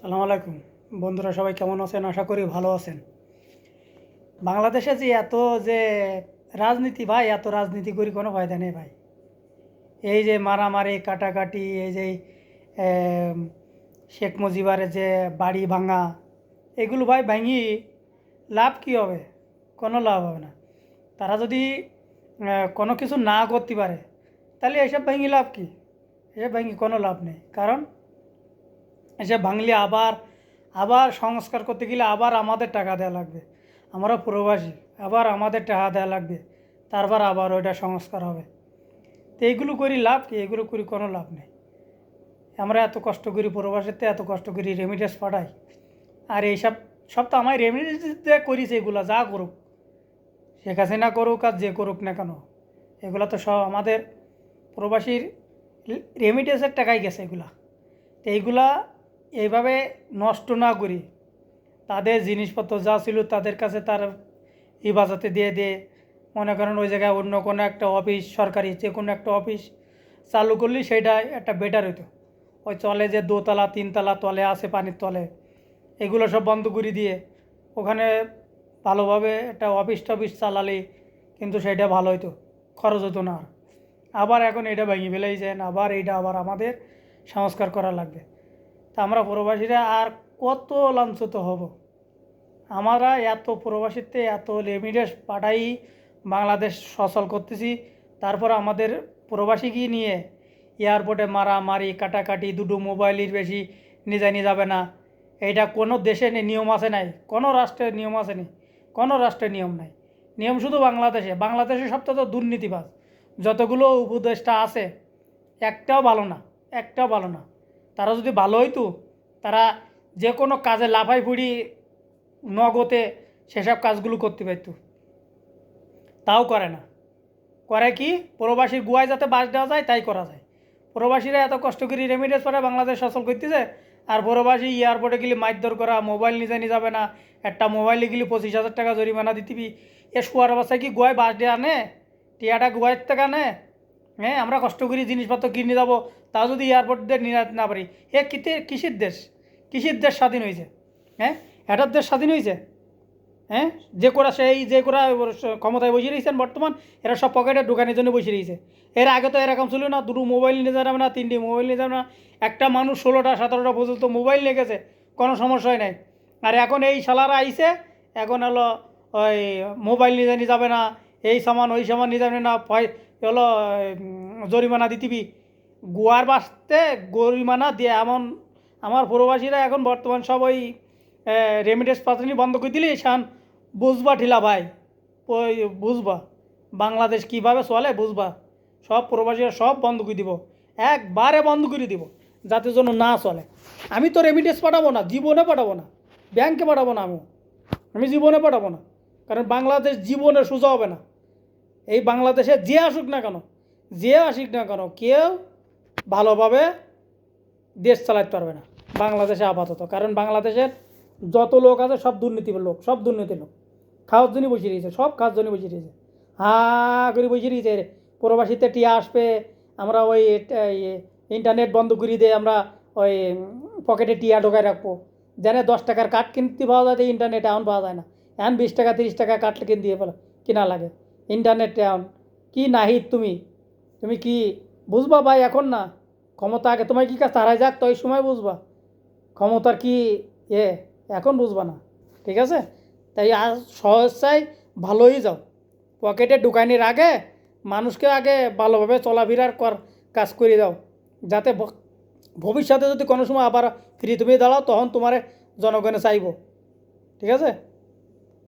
সালাম আলাইকুম। বন্ধুরা সবাই কেমন আছেন? আশা করি ভালো আছেন। বাংলাদেশে যে এত যে রাজনীতি ভাই, এত রাজনীতি করি কোনো ফায়দা নেই ভাই। এই যে মারামারি, কাটাকাটি, এই যে শেখ মুজিবারের যে বাড়ি ভাঙা, এগুলো ভাই ভাঙি লাভ কী হবে? কোনো লাভ হবে না। তারা যদি কোনো কিছু না করতে পারে, তাহলে এসব ভাঙি লাভ কী? এসব ভাঙি কোনো লাভ নেই। কারণ এসে ভাঙলে আবার আবার সংস্কার করতে গেলে আবার আমাদের টাকা দেওয়া লাগবে। আমরা প্রবাসী, আবার আমাদের টাকা দেওয়া লাগবে। তারপর আবার ওইটা সংস্কার হবে। তো এইগুলো করি লাভ কি? এগুলো করি কোনো লাভ নেই। আমরা এত কষ্ট করি প্রবাসীতে, এত কষ্ট করি রেমিডেন্স পাঠাই। আর এইসব, সব তো আমার রেমিডেন্স দিয়ে করিস এগুলো, যা করুক। সে শেখ হাসিনা করুক আর যে করুক না কেন, এগুলো তো সব আমাদের প্রবাসীর রেমিডেন্সের টাকাই গেছে এগুলা। তো এইগুলা এইভাবে নষ্ট না করি। তাদের জিনিসপত্র যা ছিল তাদের কাছে তার হিফাজতে দিয়ে দিয়ে মনে করেন ওই জায়গায় অন্য কোনো একটা অফিস, সরকারি যে কোনো একটা অফিস চালু করলে সেটা একটা বেটার হতো ওই চলে যে দোতলা, তিনতলা তলে আছে পানির তলে, এগুলো সব বন্ধ করে দিয়ে ওখানে ভালোভাবে একটা অফিস টফিস চালালে কিন্তু সেটা ভালো হতো খরচ হতো না। আবার এখন এটা ভেঙে ফেলেই ফেলেছেন, আবার এইটা, আবার আমাদের সংস্কার করা লাগবে। তা আমরা প্রবাসীরা আর কত লাঞ্ছিত হব? আমরা এত প্রবাসীতে এত রেমিডেন্স পাঠাই বাংলাদেশ সচল করতেছি, তারপর আমাদের প্রবাসীকে নিয়ে এয়ারপোর্টে মারামারি, কাটাকাটি, দুটো মোবাইলের বেশি নিয়ে যাবে না। এটা কোনো দেশে নিয়ম আছে নাই, কোনো রাষ্ট্রের নিয়ম আছে নি, কোনো রাষ্ট্রের নিয়ম নাই। নিয়ম শুধু বাংলাদেশে বাংলাদেশে সবটা তো দুর্নীতিবাজ। যতগুলো উপদেষ্টা আছে, একটাও ভালো না, একটাও ভালো না। তারা যদি ভালো হইতো, তারা যে কোনো কাজে লাফাই ফুড়ি নগতে সেসব কাজগুলো করতে পারতো। তাও করে না। করে কি? প্রবাসীর গুয়ায় যাতে বাস দেওয়া যায়, তাই করা যায়। প্রবাসীরা এত কষ্ট করে রেমিডেন্স পরে বাংলাদেশ সচল করতেছে, আর প্রবাসী এয়ারপোর্টে গেলে মারধর করা মোবাইল নিজে নিয়ে যাবে না, একটা মোবাইলে গেলে পঁচিশ হাজার টাকা জরিমানা দিতিবি এ শোয়ার অবস্থায় কি গোয়ায় বাস দেওয়া নে? টিয়াটা গোয়ার থেকে নে? হ্যাঁ আমরা কষ্ট করি, জিনিসপত্র কিনে যাব তা যদি এয়ারপোর্ট দিয়ে নিয়ে যেতে না পারি। এ কিতে কৃষির দেশ? কৃষির দেশ স্বাধীন হয়েছে? হ্যাঁ এটার দেশ স্বাধীন হয়েছে? হ্যাঁ যে করা সেই, যে করা ক্ষমতায় বসে রয়েছেন বর্তমান, এরা সব পকেটে ঢোকানোর জন্য বসে রয়েছে। এর আগে তো এরকম ছিল না, দুটো মোবাইল নিয়ে যাবে না, তিনটি মোবাইল নিয়ে যাবে না। একটা মানুষ ষোলোটা, সতেরোটা পর্যন্ত মোবাইল নিয়ে গেছে, কোনো সমস্যাই নাই। আর এখন এই শালারা আইছে, এখন হলো ওই মোবাইল নিয়ে যাবে না, এই সামান, ওই সামান নিয়ে যাবে না হলো জরিমানা দিতিবি। গোয়ার বাসতে গরিমানা দিয়ে, এমন আমার প্রবাসীরা এখন বর্তমান সব ওই রেমিডেন্স পাত্রনি বন্ধ করে দিলে শান বুঝবা ঠিলা ভাই। ওই বুঝবা, বাংলাদেশ কীভাবে চলে বুঝবা। সব প্রবাসীরা সব বন্ধ করে দিব, একবারে বন্ধ করে দিব, যাতে জন্য না চলে। আমি তো রেমিডেন্স পাঠাবো না, জীবনে পাঠাবো না, ব্যাংকে পাঠাবো না আমি আমি জীবনে পাঠাবো না, কারণ বাংলাদেশ জীবনে সোজা হবে না। এই বাংলাদেশে যে আসুক না কেন, যে আসুক না কেন, কেউ ভালোভাবে দেশ চালাতে পারবে না। বাংলাদেশে আপাতত, কারণ বাংলাদেশের যত লোক আছে সব দুর্নীতির লোক, সব দুর্নীতির লোক। খাওয়ার জন্য বসে রয়েছে, সব খাওয়ার জন্য বসে রয়েছে। হা করে বসে রয়েছে প্রবাসীতে টিয়া আসবে, আমরা ওই ইন্টারনেট বন্ধ করে দিয়ে আমরা ওই পকেটে টিয়া ঢোকায় রাখব। জানে দশ টাকার কাঠ কিনতে পাওয়া যায় ইন্টারনেট এখন পাওয়া যায় না। এখন বিশ টাকা, তিরিশ টাকা কাটলে কিন দিয়ে পেল কিনা লাগে। ইন্টারনেট এখন কি নাহিত তুমি? তুমি কি বুঝবা ভাই এখন না? ক্ষমতা আগে তোমার কি কাজ, তারাই যাক তো সময় বুঝবা। ক্ষমতার কি এ, এখন বুঝবা না, ঠিক আছে? তাই আর চাই ভালোই যাও। পকেটে ঢুকানির আগে মানুষকে আগে ভালোভাবে চলাফেরার কর, কাজ করে দাও। যাতে ভবিষ্যতে যদি কোনো সময় আবার ফ্রি তুমি দাঁড়াও, তখন তোমার জনগণে চাইব। ঠিক আছে?